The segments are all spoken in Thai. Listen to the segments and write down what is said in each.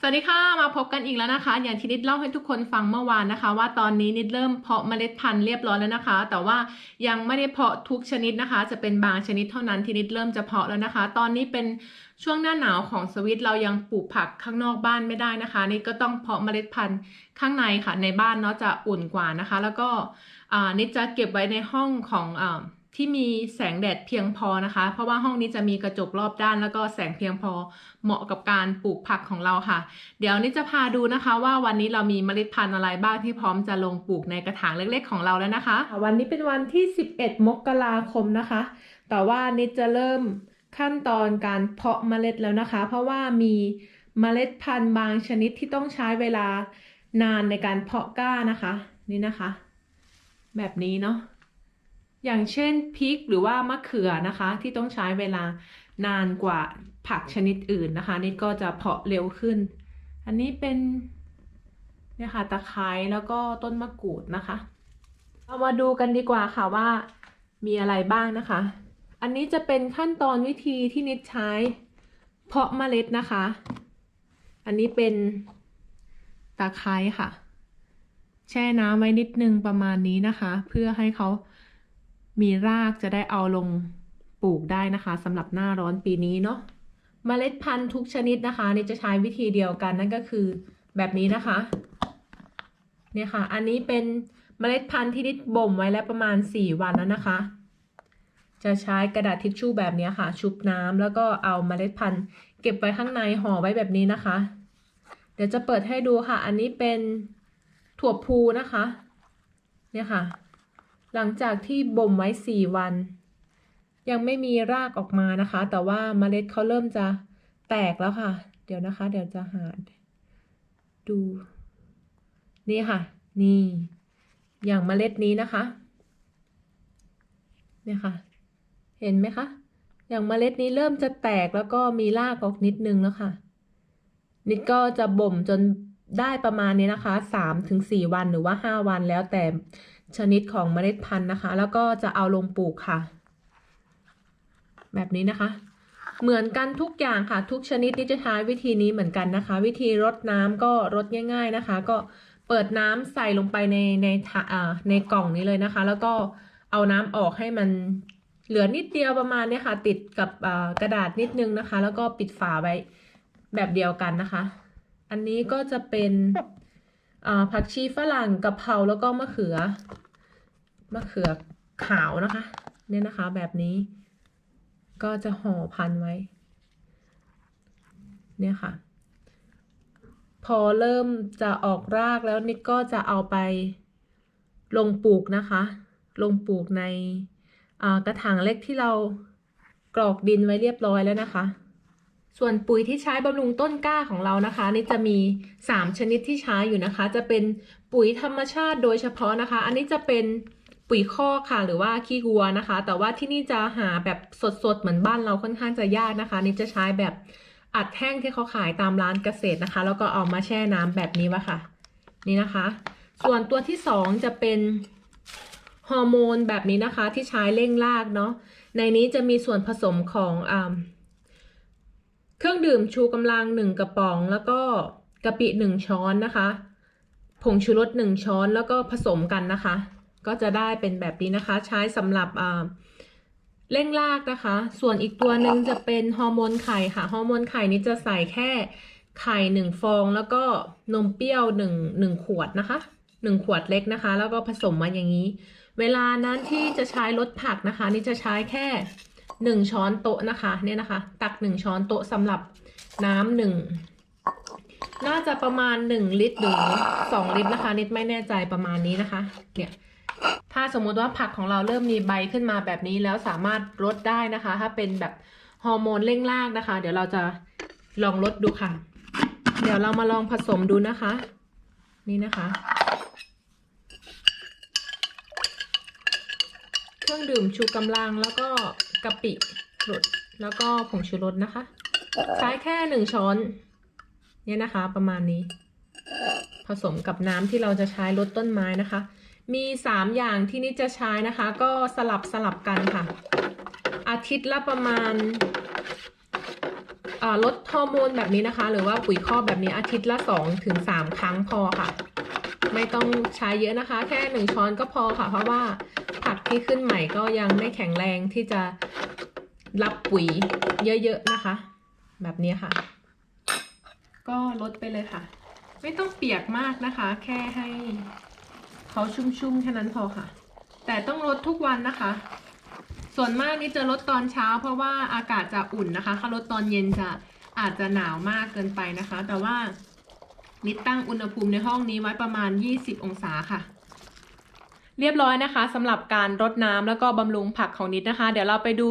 สวัสดีค่ะ มาพบกันอีกแล้วนะคะ อย่างที่นิดเล่าให้ทุกคนฟังเมื่อวานนะคะ ว่าตอนนี้นิดเริ่มเพาะเมล็ดพันธุ์เรียบร้อยแล้วนะคะ แต่ว่ายังไม่ได้เพาะทุกชนิดนะคะ จะเป็นบางชนิดเท่านั้นที่นิดเริ่มจะเพาะแล้วนะคะ ตอนนี้เป็นช่วงหน้าหนาวของสวิตเรายังปลูกผักข้างนอกบ้านไม่ได้นะคะนิดก็ต้องเพาะเมล็ดพันธุ์ข้างในค่ะ ในบ้านเนาะจะอุ่นกว่านะคะ แล้วก็นิดจะเก็บไว้ในห้องของอ ที่มีแสงแดดเพียงพอนะคะ เพราะว่าห้องนี้จะมีกระจกรอบด้าน แล้วก็แสงเพียงพอเหมาะกับการปลูกผักของเราค่ะ เดี๋ยวนี้จะพาดูนะคะว่าวันนี้เรามีเมล็ดพันธุ์อะไรบ้างที่พร้อมจะลงปลูกในกระถางเล็กๆของเราแล้วนะคะ วันนี้เป็นวันที่ 11 มกราคมนะคะ แต่ว่านิดจะเริ่มขั้นตอนการเพาะเมล็ดแล้วนะคะ เพราะว่ามีเมล็ดพันธุ์บางชนิดที่ต้องใช้เวลานานในการเพาะกล้านะคะ นี่นะคะ แบบนี้เนาะ อย่างเช่นพริกหรือว่ามะเขือนะคะ ที่ต้องใช้เวลานานกว่าผักชนิดอื่นนะคะ นี่ก็จะเพาะเร็วขึ้น อันนี้เป็นเนี่ยค่ะตะไคร้แล้วก็ต้นมะกรูดนะคะเอามาดูกันดีกว่าค่ะว่ามีอะไรบ้างนะคะ อันนี้จะเป็นขั้นตอนวิธีที่นิดใช้ เพาะเมล็ดนะคะ อันนี้เป็นตะไคร้ค่ะ แช่น้ำไว้นิดนึงประมาณนี้นะคะ เพื่อให้เขา มีรากจะได้เอาลงปลูกได้นะคะสำหรับหน้าร้อนปีนี้เนาะเมล็ดพันธุ์ทุกชนิดนะคะนี่จะใช้วิธีเดียวกันนั่นก็คือแบบนี้นะคะ เนี่ยค่ะ อันนี้เป็นเมล็ดพันธุ์ที่นิดบ่มไว้แล้วประมาณ 4 วันแล้วนะคะ จะใช้กระดาษทิชชู่แบบนี้ค่ะ ชุบน้ำแล้วก็เอาเมล็ดพันธุ์ เก็บไว้ข้างในห่อไว้แบบนี้นะคะ เดี๋ยวจะเปิดให้ดูค่ะ อันนี้เป็นถั่วพูนะคะ เนี่ยค่ะ หลังจากที่บ่มไว้สี่วัน ยังไม่มีรากออกมานะคะ แต่ว่าเมล็ดเขาเริ่มจะแตกแล้วค่ะ เดี๋ยวนะคะ เดี๋ยวจะหาดู นี่ค่ะ นี่ อย่างเมล็ดนี้นะคะ เนี่ยค่ะ เห็นไหมคะ อย่างเมล็ดนี้เริ่มจะแตกแล้วก็มีรากออกนิดนึงแล้วค่ะ นิดก็จะบ่มจน ได้ประมาณนี้นะคะสามถึงสี่วันหรือว่าห้าวันแล้วแต่ชนิดของเมล็ดพันธุ์นะคะ แล้วก็จะเอาลงปลูกค่ะ แบบนี้นะคะ เหมือนกันทุกอย่างค่ะ ทุกชนิดที่จะใช้วิธีนี้เหมือนกันนะคะ วิธีรดน้ำก็รดง่าย ๆนะคะ ก็เปิดน้ำใส่ลงไปในในอ่าในกล่องนี้เลยนะคะ แล้วก็เอาน้ำออกให้มันเหลือนิดเดียวประมาณนี้ค่ะ ติดกับกระดาษนิดนึงนะคะ แล้วก็ปิดฝาไว้แบบเดียวกันนะคะ อันนี้ก็จะเป็นผักชีฝรั่งกะเพราแล้วก็มะเขือ มะเขือขาวนะคะ เนี่ยนะคะแบบนี้ ก็จะห่อพันไว้ เนี่ยค่ะ พอเริ่มจะออกรากแล้วนิดก็จะเอาไปลงปลูกนะคะ ลงปลูกในกระถางเล็กที่เรากรอกดินไว้เรียบร้อยแล้วนะคะ ส่วนปุ๋ยที่ใช้บำรุงต้นกล้าของเรานะคะ นี่จะมี 3 ชนิดที่ใช้อยู่นะคะ จะเป็นปุ๋ยธรรมชาติโดยเฉพาะนะคะ อันนี้จะเป็นปุ๋ยคอกค่ะ หรือว่าขี้วัวนะคะ แต่ว่าที่นี่จะหาแบบสดๆ เหมือนบ้านเราค่อนข้างจะยากนะคะ นี่จะใช้แบบอัดแห้งที่เขาขายตามร้านเกษตรนะคะ แล้วก็เอามาแช่น้ำแบบนี้วะค่ะ นี่นะคะ ส่วนตัวที่2จะเป็นฮอร์โมนแบบนี้นะคะ ที่ใช้เร่งรากเนาะในนี้จะมีส่วนผสมของอ เครื่องดื่มชูกำลังหนึ่งกระป๋อง แล้วก็กะปิหนึ่งช้อนนะคะ ผงชูรสหนึ่งช้อนแล้วก็ผสมกันนะคะ ก็จะได้เป็นแบบนี้นะคะ ใช้สำหรับเร่งรากนะคะ ส่วนอีกตัวหนึ่งจะเป็นฮอร์โมนไข่ค่ะ ฮอร์โมนไข่นี้จะใส่แค่ไข่หนึ่งฟองแล้วก็นมเปรี้ยวหนึ่งหนึ่งขวดนะคะหนึ่งขวดเล็กนะคะ แล้วก็ผสมมาอย่างนี้ เวลานั้นที่จะใช้ลดผักนะคะ นี่จะใช้แค่ หนึ่งช้อนโต๊ะนะคะเนี่ยนะคะ ตักหนึ่งช้อนโต๊ะสำหรับน้ำหนึ่งน่าจะประมาณหนึ่งลิตรหรือสองลิตรนะคะ นิดไม่แน่ใจประมาณนี้นะคะ เนี่ยถ้าสมมุติว่าผักของเราเริ่มมีใบขึ้นมาแบบนี้แล้วสามารถลดได้นะคะ ถ้าเป็นแบบฮอร์โมนเร่งรากนะคะ เดี๋ยวเราจะลองลดดูค่ะ เดี๋ยวเรามาลองผสมดูนะคะ นี่นะคะ เครื่องดื่มชูกำลังแล้วก็ กะปิรสแล้วก็ผงชูรสนะคะใช้แค่หนึ่งช้อนเนี่ยนะคะ ประมาณนี้ ผสมกับน้ำที่เราจะใช้ลดต้นไม้นะคะ มีสามอย่างที่นี่จะใช้นะคะ ก็สลับสลับกันค่ะ อาทิตย์ละประมาณอ่าลดฮอร์โมนแบบนี้นะคะ หรือว่าปุ๋ยคอกแบบนี้อาทิตย์ละ2ถึง3ครั้งพอค่ะ ไม่ต้องใช้เยอะนะคะ แค่หนึ่งช้อนก็พอค่ะ เพราะว่า ผักที่ขึ้นใหม่ก็ยังไม่แข็งแรงที่จะรับปุ๋ยเยอะๆนะคะ แบบนี้ค่ะ ก็ลดไปเลยค่ะ ไม่ต้องเปียกมากนะคะ แค่ให้เขาชุ่มๆแค่นั้นพอค่ะ แต่ต้องลดทุกวันนะคะ ส่วนมากนี่จะลดตอนเช้า เพราะว่าอากาศจะอุ่นนะคะถ้าลดตอนเย็นจะอาจจะหนาวมากเกินไปนะคะ แต่ว่านิดตั้งอุณหภูมิในห้องนี้ไว้ประมาณ 20 องศาค่ะ เรียบร้อยนะคะสำหรับการรดน้ำแล้วก็บำรุงผักของนิดนะคะ เดี๋ยวเราไปดู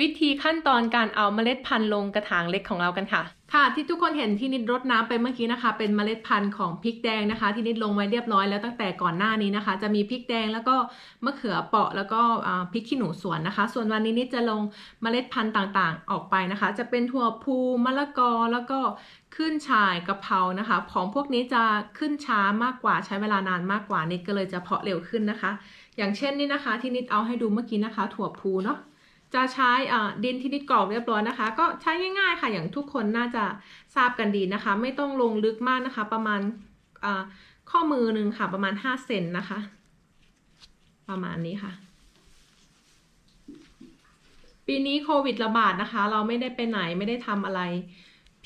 วิธีขั้นตอนการเอาเมล็ดพันธุ์ลงกระถางเล็กของเรากันค่ะ ค่ะที่ทุกคนเห็นที่นิดรดน้ำไปเมื่อกี้นะคะ เป็นเมล็ดพันธุ์ของพริกแดงนะคะ ที่นิดลงไว้เรียบร้อยแล้วตั้งแต่ก่อนหน้านี้นะคะ จะมีพริกแดงแล้วก็มะเขือเปราะแล้วก็พริกขี้หนูสวนนะคะ ส่วนวันนี้นิดจะลงเมล็ดพันธุ์ต่างๆ ออกไปนะคะ จะเป็นถั่วพูมะละกอแล้วก็ขึ้นฉ่ายกะเพรานะคะ ของพวกนี้จะขึ้นช้ามากกว่าใช้เวลานานมากกว่านิดก็เลยจะเพาะเร็วขึ้นนะคะ อย่างเช่นนี่นะคะ ที่นิดเอาให้ดูเมื่อกี้นะคะ ถั่วพูเนาะ จะใช้อ่าดินที่นิดกรอกเรียบร้อยนะคะ ก็ใช้ง่ายๆค่ะอย่างทุกคนน่าจะทราบกันดีนะคะ ไม่ต้องลงลึกมากนะคะ ประมาณอ่าข้อมือหนึ่งค่ะประมาณ 5 เซนนะคะ ประมาณนี้ค่ะ ปีนี้โควิดระบาดนะคะ เราไม่ได้ไปไหนไม่ได้ทำอะไร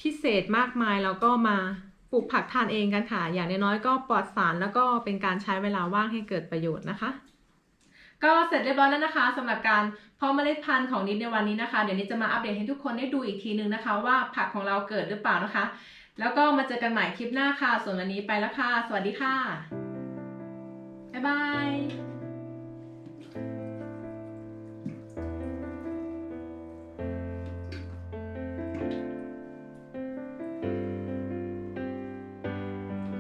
พิเศษมากมายเราก็มาปลูกผักทานเองกันค่ะ อย่างน้อยๆก็ปลอดสารแล้วก็เป็นการใช้เวลาว่างให้เกิดประโยชน์นะคะ ก็เสร็จเรียบร้อยแล้วนะคะสำหรับการเพาะเมล็ดพันธุ์ของนิดในวันนี้นะคะ เดี๋ยวนี้จะมาอัปเดตให้ทุกคนได้ดูอีกทีนึงนะคะ ว่าผักของเราเกิดหรือเปล่านะคะ แล้วก็มาเจอกันใหม่คลิปหน้าค่ะ ส่วนวันนี้ไปแล้วค่ะ สวัสดีค่ะบ๊ายบาย